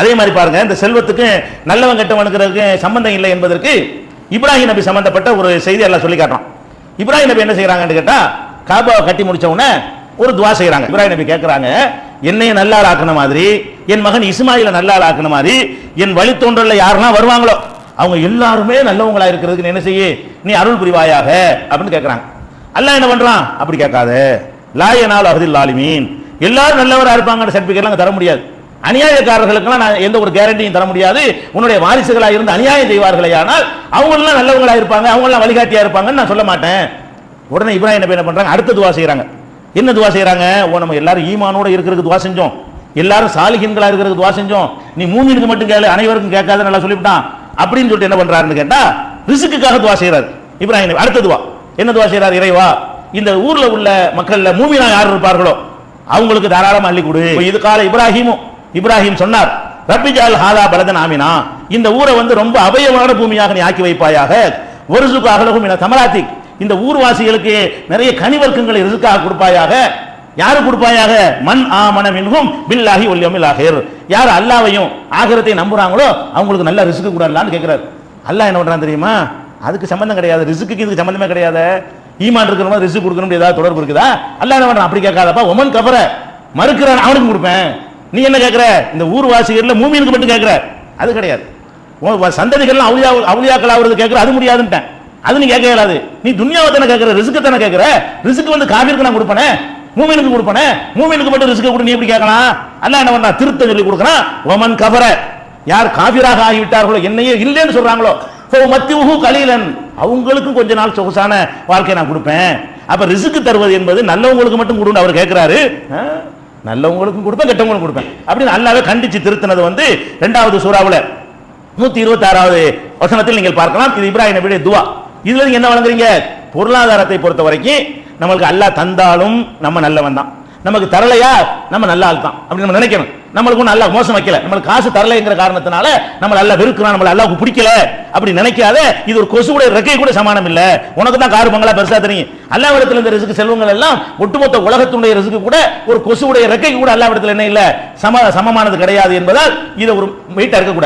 அதே மாதிரி பாருங்க இந்த செல்வத்துக்கு நல்லவன் கெட்டவனுக்கு சம்பந்தம் இல்லை என்பதற்கு இப்ராஹிம் நபி சம்பந்தப்பட்ட ஒரு செய்தி எல்லாம் சொல்லி காட்டுறான். இப்ராஹிம் நபி என்ன செய்யறாங்கன்னு கேட்டா காபாவை கட்டி முடிச்ச உடனே ஒரு துவா செய்யறாங்க இப்ராஹிம் நபி கேட்கறாங்க என்னையும் நல்லா ஆக்கின மாதிரி என் மகன் இஸ்மாயில நல்லா ஆக்கின மாதிரி என் வழித்தோன்றல யாரெல்லாம் வருவாங்களோ அவங்க எல்லாருமே நல்லவங்களா இருக்கிறதுக்கு என்ன செய்ய? நீ அருள் புரிவாயாக அப்படின்னு கேட்கறாங்க அல்லாஹ் என்ன பண்றான்? அப்படி கேட்காத. லாயனால் அகதில் லாலிமீன். எல்லாரும் நல்லவராக இருப்பாங்கன்னு சர்டிபிகேட்லாம் தர முடியாது. அநியாயக்காரர்களுக்கெல்லாம் நான் எந்த ஒரு கேரண்டியும் தர முடியாது. உன்னுடைய வாரிசுகளாக இருந்து அநியாயம் செய்வார்களே ஆனால் அவங்களெல்லாம் நல்லவங்களாக இருப்பாங்க அவங்களாம் வழிகாட்டியாக இருப்பாங்கன்னு நான் சொல்ல மாட்டேன். உடனே இப்ராஹிம் என்ன பண்ணுறாங்க அடுத்த துவா செய்கிறாங்க என்ன துவா செய்கிறாங்க ஓ நம்ம எல்லாரும் ஈமானோட இருக்கிறதுக்கு துவா செஞ்சோம். எல்லாரும் சாலிகின்களாக இருக்கிறதுக்கு துவா செஞ்சோம். நீ மூமினுக்கு மட்டும் கேளு அனைவருக்கும் கேட்காத நல்லா சொல்லிவிட்டான். அப்படின்னு சொல்லிட்டு என்ன பண்ணுறாருன்னு கேட்டால் ரிசுக்குக்காக துவா செய்கிறார் இப்ராஹிம் அடுத்த துவா. என்ன துவா செய்கிறார் இறைவா இந்த ஊரில் உள்ள மக்களில் மூமினா யார் இருப்பார்களோ அவங்களுக்கு தாராளமாக அள்ளி கொடு. இது கால இப்ராஹிமும் இப்ராஹிம் சொன்னார் ரப்பிஜால் ஹாலா பலதன் ஆமினா. இந்த ஊரை வந்து ரொம்ப அபயமான பூமியாக நீ ஆக்கி வைப்பாயாக. ஒரு அகலகும் என தமராத்தி இந்த ஊர்வாசிகளுக்கு நிறைய கனிவர்க்கங்களை ரிசுக்காக கொடுப்பாயாக. யாரு கொடுப்பாயாக? மண் ஆமன என்கும் பில்லாகி ஒல்லியமில் ஆகிர். யார் அல்லாவையும் ஆகிரத்தை நம்புறாங்களோ அவங்களுக்கு நல்ல ரிசுக்கு கூடலான்னு கேட்கிறார் அல்லாஹ் என்ன பண்றான் தெரியுமா? அதுக்கு சம்பந்தம் கிடையாது. ரிசுக்கு இதுக்கு சம்பந்தமே கிடையாது. ஈமான் இருக்கிறவங்க ரிசுக்கு கொடுக்கணும் ஏதாவது தொடர்பு இருக்குதா? அல்லாஹ் என்ன பண்றான்? அப்படி கேட்காதப்பா. ஒமன் கபர மறுக்கிறான் அவனுக்கும் கொடுப்பேன். நீ என்ன கேட்குற இந்த ஊர்வாசிகள்ல மூமினுக்கு மட்டும் கேட்குற அது கிடையாது. சந்ததிகள்லாம் அவுளியா அவுளியாக்கள் ஆகுறது கேட்குற அது முடியாதுன்ட்டேன். அது நீ கேட்க இயலாது நீ துன்யாவை தானே கேட்குற ரிசுக்கு தானே கேட்குற ரிசுக்கு வந்து காபிருக்கு நான் கொடுப்பனே? மூமினுக்கு கொடுப்பனே? மூமினுக்கு மட்டும் ரிசுக்கு கொடு நீ எப்படி கேட்கலாம்? அல்ல என்ன பண்ணா? திருத்த சொல்லி கொடுக்கறான் ஒமன் கபர. யார் காபிராக ஆகிவிட்டார்களோ என்னையே இல்லைன்னு சொல்றாங்களோ? மத்தியுகு கலீலன். அவங்களுக்கும் கொஞ்ச நாள் சொகுசான வாழ்க்கை நான் கொடுப்பேன். அப்ப ரிசுக்கு தருவது என்பது நல்லவங்களுக்கு மட்டும் கொடுன்னு அவர் கேட்கிறாரு ஆ? நல்லவங்களுக்கும் கொடுப்பேன் கெட்டவங்களுக்கும் கொடுப்பேன். அப்படின்னு அல்லாவே கண்டிச்சு திருத்தினது வந்து ரெண்டாவது சூறாவில். நூத்தி இருபத்தி ஆறாவது வசனத்தில் நீங்கள் பார்க்கலாம். இது இப்ராஹிம் நபியுடைய துவா. இதுல நீங்க என்ன வழங்குறீங்க? பொருளாதாரத்தை பொறுத்த வரைக்கும் நம்மளுக்கு அல்லா தந்தாலும் நம்ம நல்லவன் தான் நமக்கு தரலையா? நம்ம நல்ல ஆள் தான். அப்படி நம்ம நினைக்கணும். நம்மளுக்கும் நல்லா மோசம் வைக்கல. நம்மளுக்கு காசு தரலைங்கிற காரணத்தினால நம்ம நல்லா வெறுக்கிறோம் நம்மள அல்லாஹ்வுக்கு பிடிக்கல. அப்படி நினைக்காத இது ஒரு கொசுவுடைய ரெக்கை கூட சமானம் இல்ல. உனக்கு தான் காரு பங்களா பெருசா தெரியும். இடத்துல இந்த ரிசுக்கு செல்வங்கள் எல்லாம் ஒட்டுமொத்த உலகத்துடைய ரிசுக்கு கூட ஒரு கொசுவுடைய ரெக்கை கூட அல்லாவிடத்தில் என்ன இல்ல? சம சமமானது கிடையாது என்பதால் இதை ஒரு வெயிட்டா இருக்கக்கூடாது